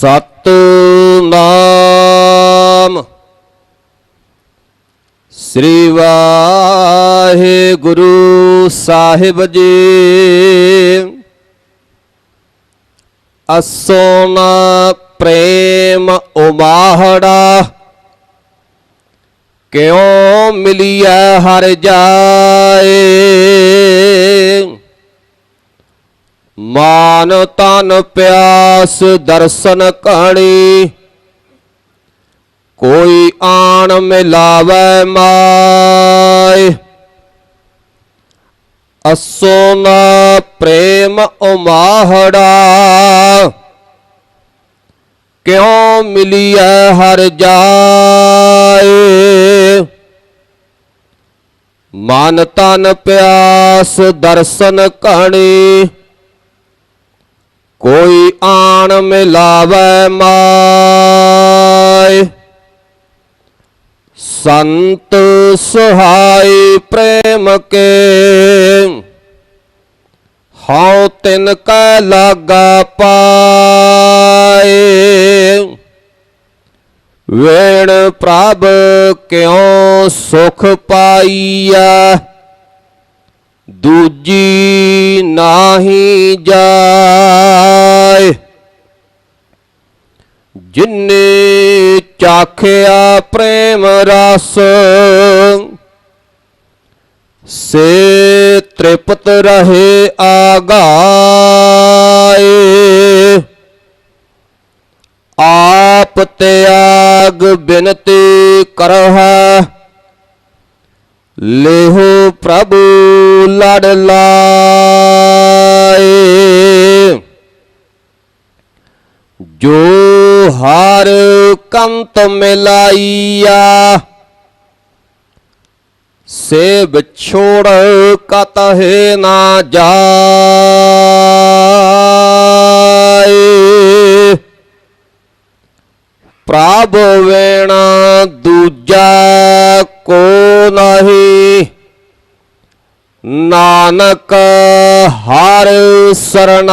ਸਤ ਨਾਮ ਸ੍ਰੀ ਵਾਹਿਗੁਰੂ ਸਾਹਿਬ ਜੀ। ਅਸੋਨਾ ਪ੍ਰੇਮ ਉਮਾਹੜਾ। ਕਿਉ ਮਿਲਿਆ ਹਰ ਜਾਏ? ਮਾਨ ਤਨ ਪਿਆਸ ਦਰਸ਼ਨ ਕਹਾਣੀ ਕੋਈ ਆਣ ਮਿਲਾਵੇ ਮਾਏ। ਅਸੋ ਨਾ ਪ੍ਰੇਮ ਉਮਾਹੜਾ। ਕਿਉ ਮਿਲਿਆ ਹਰ ਜਾਏ। ਮਨ ਤਨ ਪਿਆਸ ਦਰਸ਼ਨ ਕਹਾਣੀ ਕੋਈ ਆਣ ਮਿਲਾਵੇ ਮਾਏ। ਸੰਤ ਸੁਹਾਈ ਪ੍ਰੇਮ ਕੇ। ਹਉ ਤਿਨ ਕੈ ਲਾਗਾ ਪਾਏ। ਵੇਣ ਪ੍ਰਭ ਕਿਉ ਸੁਖ ਪਾਈਆ ਦੂਜੀ ਨਾਹੀ ਜਾ ਜਿਨੇ ਚਾਖਿਆ ਪ੍ਰੇਮ ਰਸ, ਸੇ ਤ੍ਰਿਪਤ ਰਹੇ ਆਗਾਏ। ਆਪ ਤਿਆਗ ਬਿਨਤੀ ਕਰਹਾ, ਲੇਹੋ ਪ੍ਰਭੂ ਲੜ ਲਾਏ। ਜੋ ਹਰ ਕੰਤ ਮਿਲਾਈਆ। ਸੇ ਵਿਛੋੜ ਕਤਹਿ ਨਾ ਜਾਏ। ਪ੍ਰਭ ਵੇਣ ਦੂਜਾ ਕੋ ਨਹੀਂ। ਨਾਨਕ ਹਰ ਸਰਨਾਏ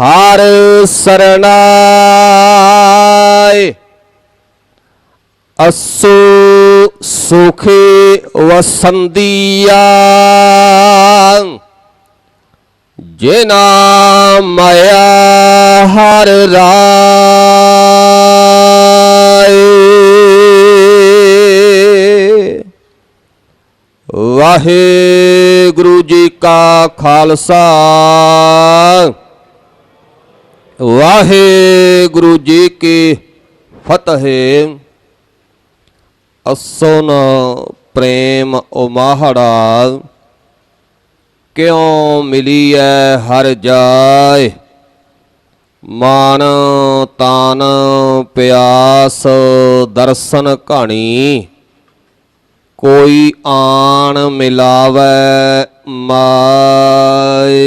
ਹਰ ਸਰਣਾਏ। ਅਸੂ ਸੁਖੀ ਵਸੰਦੀਆ। ਜਿਨਾ ਮਾਇਆ ਹਰ ਰਾਏ। ਵਾਹਿਗੁਰੂ ਜੀ ਕਾ ਖਾਲਸਾ। ਵਾਹਿਗੁਰੂ ਜੀ ਕੀ ਫਤਿਹ। ਅਸੋਨ ਪ੍ਰੇਮ ਉਮਾਹੜਾ ਕਿਉ ਮਿਲੀ ਐ ਹਰ ਜਾਏ? ਮਾਨ ਤਾਨ ਪਿਆਸ ਦਰਸ਼ਨ ਕਹਾਣੀ ਕੋਈ ਆਣ ਮਿਲਾਵੇ ਮਾਏ।